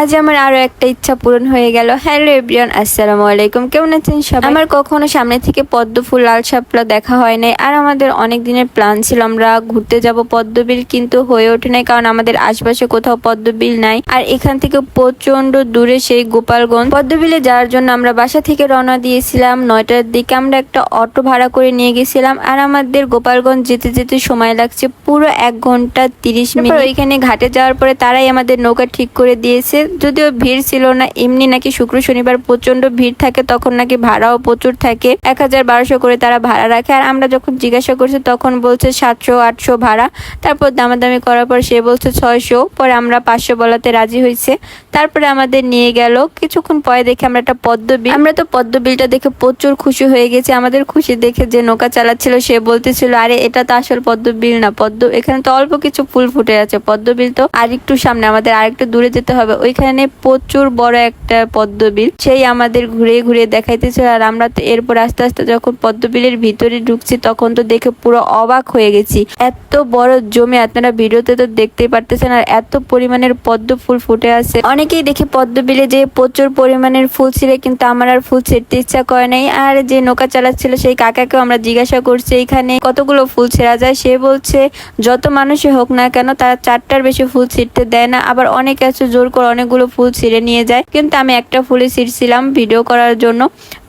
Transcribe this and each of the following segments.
আজ আমার আরও একটা ইচ্ছা পূরণ হয়ে গেল। হ্যালো এভরিওয়ান আসসালামু আলাইকুম। কেমন আছেন সবাই? আমার কখনো সামনে থেকে পদ্ম ফুল লাল শাপলা দেখা হয় নাই। আর আমাদের অনেক দিনের প্ল্যান ছিল আমরা ঘুরতে যাব পদ্মবিল কিন্তু হয়ে ওঠে নাই কারণ আমাদের আশপাশে কোথাও পদ্মবিল নাই। আর এখান থেকে প্রচণ্ড দূরে সেই গোপালগঞ্জ। পদ্মবিলে যাওয়ার জন্য আমরা বাসা থেকে রওনা দিয়েছিলাম। নয়টার দিকে আমরা একটা অটো ভাড়া করে নিয়ে গেছিলাম। আর আমাদের গোপালগঞ্জ যেতে যেতে সময় লাগছে পুরো এক ঘণ্টা তিরিশ মিনিট। ওইখানে ঘাটে যাওয়ার পরে তারাই আমাদের নৌকা ঠিক করে দিয়েছে। যদিও ভিড় ছিল না, এমনি নাকি শুক্র শনিবার প্রচণ্ড ভিড় থাকে, তখন নাকি ভাড়াও প্রচুর থাকে। এক হাজার বারোশো করে তারা ভাড়া রাখে। আর আমরা যখন জিজ্ঞাসা করছি, তখন বলছে সাতশো, আটশো ভাড়া। তারপর দামাদামি করার পর সে বলছে ছয়শো। পরে আমরা পাঁচশো বলাতে রাজি হয়েছে। তারপরে আমাদের নিয়ে গেল। কিছুক্ষণ পরে দেখে আমরা একটা পদ্ম বিল আমরা তো পদ্ম বিলটা দেখে প্রচুর খুশি হয়ে গেছি। আমাদের খুশি দেখে যে নৌকা চালাচ্ছিল, সে বলতেছিল, আরে, এটা তো আসল পদ্ম বিল না। পদ্ম এখানে তো অল্প কিছু ফুল ফুটে আছে। পদ্ম বিল তো আর একটু সামনে, আমাদের আরেকটু দূরে যেতে হবে। ওইখানে প্রচুর বড় একটা পদ্মবিল। সেই আমাদের ঘুরে ঘুরে দেখাইতেছিল আর আমরা তো এরপর আস্তে আস্তে যখন পদ্মবিলের ভিতরে ঢুকছি তখন তো দেখে পুরো অবাক হয়ে গেছি। এত বড় জমি আপনারা ভিডিওতে তো দেখতেই পারতেছেন আর এত পরিমাণের পদ্ম ফুল ফুটে আছে। অনেকেই দেখে পদ্মবিলে যে প্রচুর পরিমাণের ফুল ছিঁড়ে কিন্তু আমার আর ফুল ছিঁড়তে ইচ্ছা করে নাই। আর যে নৌকা চালাচ্ছিল সেই কাকাকেও আমরা জিজ্ঞাসা করছি এখানে কতগুলো ফুল ছেঁড়া যায়? সে বলছে, যত মানুষই হোক না কেন, তারা চারটার বেশি ফুল ছিঁড়তে দেয় না। আবার অনেকে আছে জোর করে অনেকগুলো ফুল ছিঁড়ে নিয়ে যায়। কিন্তু আমি একটা ফুলই ছিঁড়ছিলাম ভিডিও করার জন্য।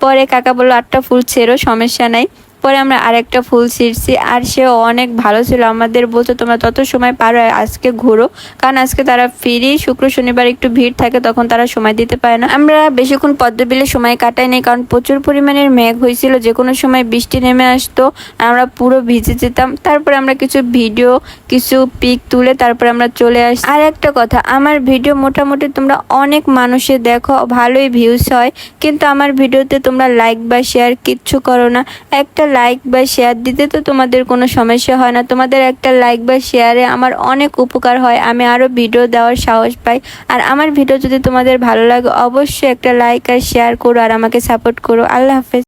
পরে কাকা বলল, আটটা ফুল ছেড়ো, সমস্যা নাই। পরে আমরা আরেকটা ফুল ছিঁড়ছি, আর সেও অনেক ভালো ছিল। আমাদের বলতো তোমরা তত সময় পারো আজকে ঘুরো। কারণ আজকে তারা ফিরি, শুক্র, শনিবার একটু ভিড় থাকে, তখন তারা সময় দিতে পারে না। আমরা বেশিক্ষণ পদ্মবিলে সময় কাটাই নাই, কারণ প্রচুর পরিমাণের মেঘ হয়েছিল। যে কোনো সময় বৃষ্টি নেমে আসতো, আমরা পুরো ভিজে যেতাম। তারপরে আমরা কিছু ভিডিও, কিছু পিক তুলে তারপরে আমরা চলে আসি। আর একটা কথা, আমার ভিডিও মোটামুটি তোমরা অনেক মানুষে দেখো, ভালোই ভিউজ হয়। কিন্তু আমার ভিডিওতে তোমরা লাইক বা শেয়ার কিচ্ছু করো না। একটা লাইক বা শেয়ার দিতে তো তোমাদের কোনো সমস্যা হয় না। তোমাদের একটা লাইক বা শেয়ারে আমার অনেক উপকার হয়, আমি আরও ভিডিও দেওয়ার সাহস পাই। আর আমার ভিডিও যদি তোমাদের ভালো লাগে, অবশ্যই একটা লাইক আর শেয়ার করো আর আমাকে সাপোর্ট করো। আল্লাহ হাফেজ।